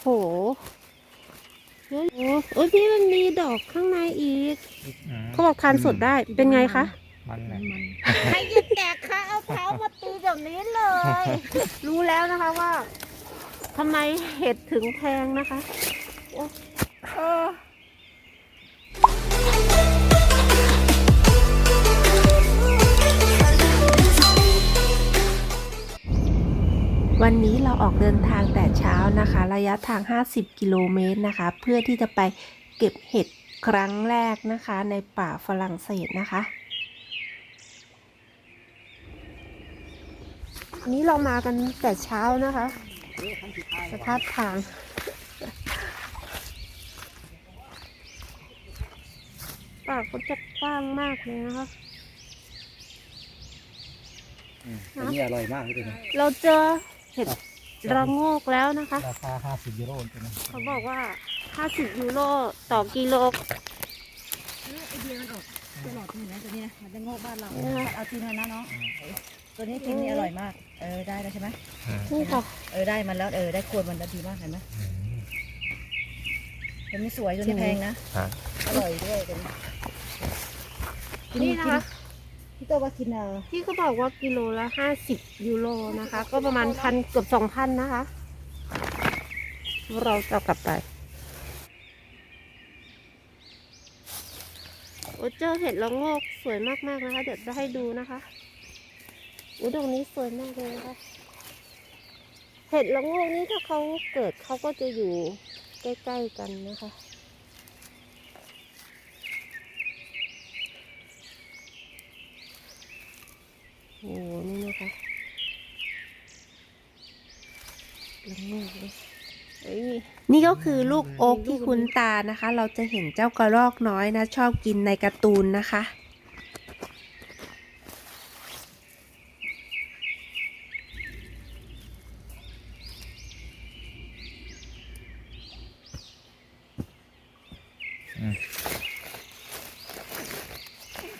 โหโอ้โหโอ้ยพี่มันมีดอกข้างในอีก เขาบอกทานสดได้เป็นไงคะ มันนะใครจะแตกคะเอาเท้ามาตีแบบนี้เลย รู้แล้วนะคะว่าทำไมเห็ดถึงแพงนะคะ โอ้ วันนี้เราออกเดินทางแต่เช้านะคะ ระยะทาง 50 กิโลเมตรนะคะ เพื่อที่จะไปเก็บเห็ดครั้งแรกนะคะ ในป่าฝรั่งเศสนะคะอันนี้เรามากันแต่เช้านะคะ สภาพทางปากก็จะกว้างมากเลยนะคะอืมอันนี้อร่อยมากเลยนะเราเจอ เห็ดระโงกแล้วนะคะ ราคา50ยูโรตัวนะเขาบอกว่า50ยูโรต่อกิโลไอเดียมันออกตลอดนี่นะตัวนี้นะมันจะโงอกบ้านเราเนี่ยนะเอาจริงเลยนะน้องตัวนี้กินนี่อร่อยมาก เออได้แล้วใช่ไหมนี่ค่ะเออได้มันแล้วเออได้ควรมันแล้วดีมากเห็นไหมตัวนี้สวยตัวนี้แพงนะอ่าอร่อยด้วยตัวนี้กินี่นะคะ พี่ตัวว่ากินเออที่เขาบอกว่ากิโลละ50ยูโรนะคะ ก็ประมาณพันเกือบ2,000นะคะ เราจะเอากลับไป โอ้เจอเห็ดละโงกสวยมากๆนะคะ เดี๋ยวจะให้ดูนะคะอุ้ดอกนี้สวยมากเลยนะคะเห็ดละโงกนี้ถ้าเขาเกิดเขาก็จะอยู่ใกล้ ๆ กันนะคะ โอ้โหนี่นะคะละโงกเลยเอ้ยนี่ก็คือลูกโอ๊กที่คุ้นตานะคะ เราจะเห็นเจ้ากระรอกน้อยนะ ชอบกินในการ์ตูนนะคะ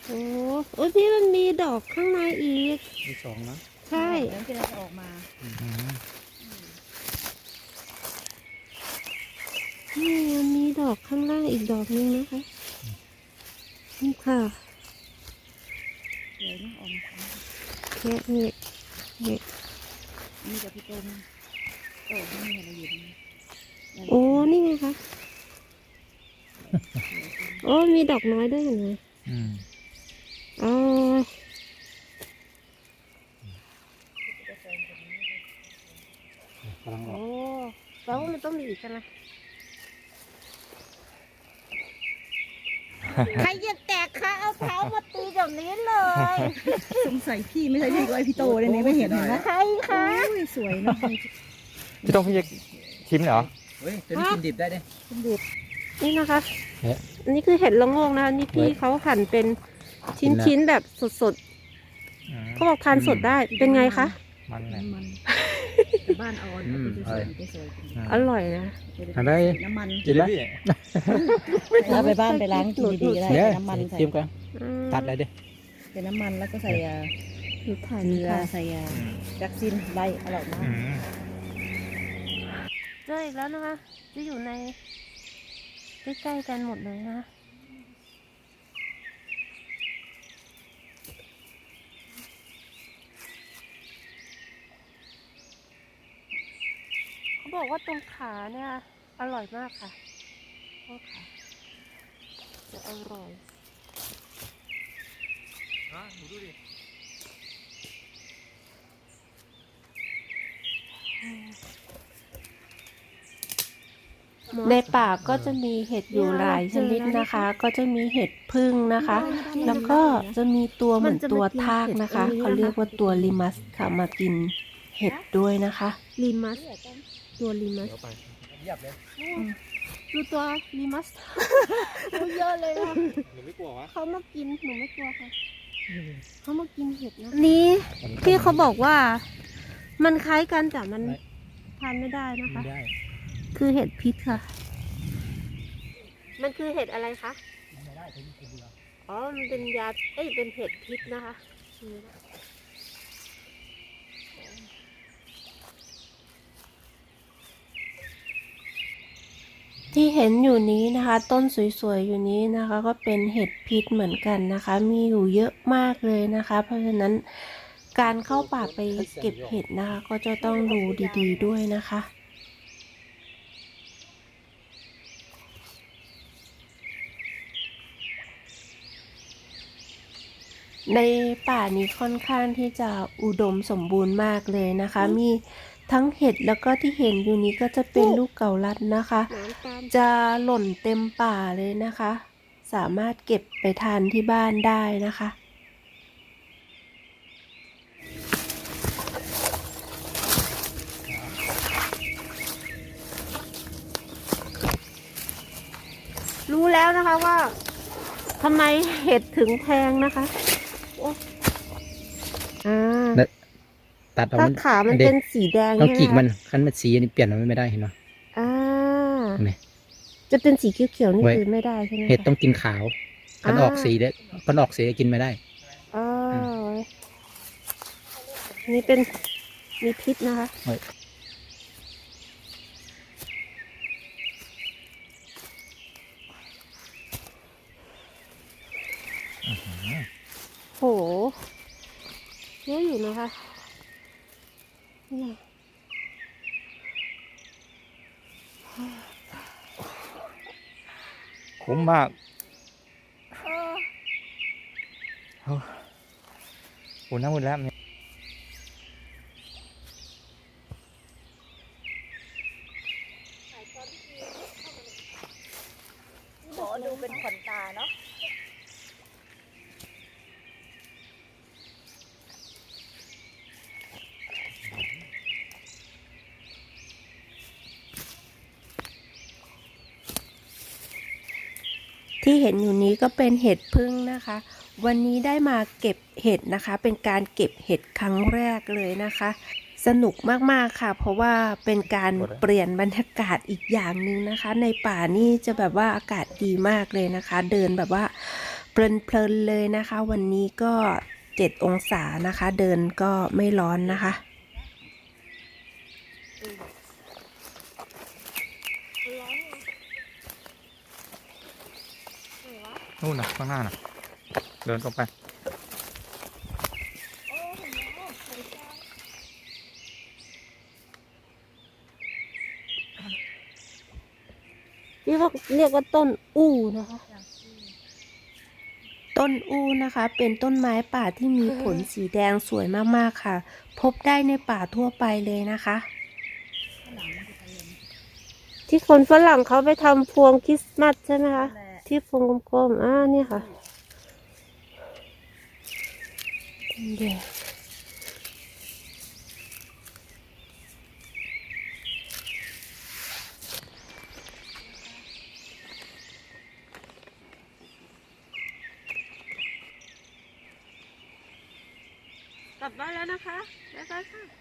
โอ้โอ้ยพี่มันมี ดอกข้างในอีกที่สองนะใช่แล้วที่เราจะออกมาอืมนี่มันมีดอกข้างล่างอีกดอกนึงนะคะนี่ค่ะสวยนะออกมาแค่นี้นี่นี่กับพี่ต้นโอ้ไม่มีอะไรอยู่ตรงนี้โอ้ นี่ไงคะ โอ้ มีดอกน้อยด้วยเห็นไหม อืมอ๋อกำลังอโอ้อกแปลว่ามันต้องมีอีกใช่ไหมใครจะแตกคะเอาเท้ามาตีแบบนี้เลย สงสัยพี่ไม่ใช่พี่ก็ไอพี่โตเลยนี่ไม่เห็นเห็นไหมใครคะโอ้ยสวยเนาะพี่ต้องพี่จะชิมเหรอ เฮ้ยตัวนี้กินดิบได้ดิเป็นเด็ดนี่นะคะ เนี่ย อันนี่คือเห็ดละโงกนะคะนี่พี่เฮ้ยเขาหั่นเป็น กินนะชิ้นๆแบบสดอืมๆเขาบอกทานสดได้เป็นไงคะ มันนะมันแต่บ้านเอาอันนี้สวยๆสวยอร่อยนะๆอะไรน้ำมันกินไหมเอาไปบ้านไปล้างกินดีๆก็ได้เนี่ยใส่น้ำมันใส่ชิมกันอืมตัดเลยดิใส่น้ำมันแล้วก็ใส่เอ่อหนูถ่ายเกลืนี่อค่ะใส่เอ่อดักซินใบอร่อยมากอืมเจออีกแล้วนะคะ จะอยู่ในใกล้ๆกันหมดเลยนะคะ บอกว่าตรงขาเนี่ย อร่อยมากค่ะโอ้ค่ะจะอร่อยในป่าก็จะมีเห็ดอยู่หลายชนิดนะคะ ก็จะมีเห็ดพึ่งนะคะ แล้วก็จะมีตัวเหมือนตัวทากนะคะเขาเรียกว่าตัวลิมัสค่ะมากินเห็ดด้วยนะคะลิมัส ตัวลิมัสเดี๋ยวไปเยียบเลยดูตัวลิมัสดูเยอะเลยค่ะหนูไม่กลัววะเขามากินหนูไม่กลัวค่ะเขามากินเห็ดนะนี่พี่เขาบอกว่า มันคล้ายกันแต่มันทานไม่ได้นะคะไม่ได้คือเห็ดพิษค่ะ มันคือเห็ดอะไรคะไม่ได้ตัวนี้ตัวเดียวอ๋อ มันเป็นยาเอ้ยเป็นเห็ดพิษนะคะนี่นะ ที่เห็นอยู่นี้นะคะ ต้นสวยๆอยู่นี้นะคะ ก็เป็นเห็ดพิษเหมือนกันนะคะ มีอยู่เยอะมากเลยนะคะ เพราะฉะนั้นการเข้าป่าไปเก็บเห็ดนะคะ ก็จะต้องดูดีๆด้วยนะคะในป่านี้ค่อนข้างที่จะอุดมสมบูรณ์มากเลยนะคะ มี ทั้งเห็ดแล้วก็ที่เห็นอยู่นี้ก็จะเป็นลูกเกาลัดนะคะน้ำตาลจะหล่นเต็มป่าเลยนะคะ สามารถเก็บไปทานที่บ้านได้นะคะรู้แล้วนะคะว่าทำไมเห็ดถึงแพงนะคะโอ๊ะอ่า ตัดเอาถ้ามันขามันด็เป็นสีแดงต้องใช่กีกไหมันคันมันสีอันนี้เปลี่ยนมันไม่ได้เห็นไหมอ่าเห็นไหมจะเป็นสีเขียวๆนี่ไว้คือไม่ได้ใช่ไหมคะเห็ดต้องกินขาวคันอ่าออกสีเด็คันออกสีกินไม่ได้อ๋อนี่เป็นมีพิษนะคะเฮ้ยโหเยอะอยู่นะคะ คุ้มมากโอ้น้ำมันแล้วเนี่ยขอดูเป็นขนตาเนาะ ที่เห็นอยู่นี้ก็เป็นเห็ดพึ่งนะคะ วันนี้ได้มาเก็บเห็ดนะคะ เป็นการเก็บเห็ดครั้งแรกเลยนะคะ สนุกมากๆค่ะ เพราะว่าเป็นการเปลี่ยนบรรยากาศอีกอย่างหนึ่งนะคะ ในป่านี่จะแบบว่าอากาศดีมากเลยนะคะ เดินแบบว่าเพลินๆเลยนะคะ วันนี้ก็ 7 องศานะคะ เดินก็ไม่ร้อนนะคะ นู่นน่ะข้างหน้าน่ะเดินตรงไปที่เขาเรียกว่าต้นอู้นะคะ ต้นอู้นะคะ เป็นต้นไม้ป่าที่มีผลสีแดงสวยมากๆค่ะ พบได้ในป่าทั่วไปเลยนะคะ ที่คนฝรั่งเขาไปทำพวงคริสต์มาสใช่ไหมคะ ที่พวงกลมๆอ่าเนี่ยค่ะเดี๋ยวกลับบ้านแล้วนะคะ บ๊ายบายค่ะ